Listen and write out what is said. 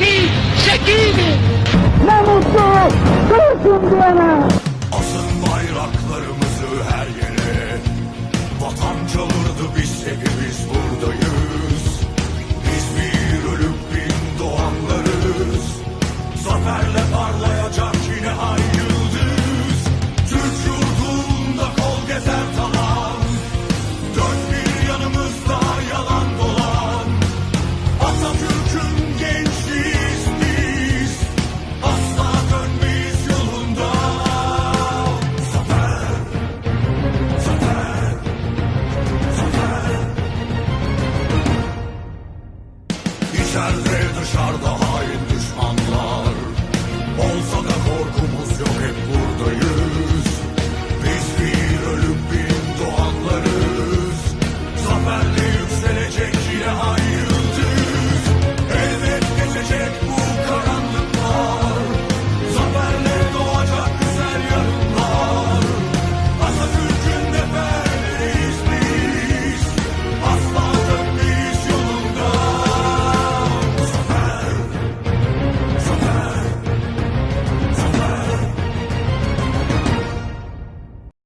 bir şekildir. İçeride dışarıda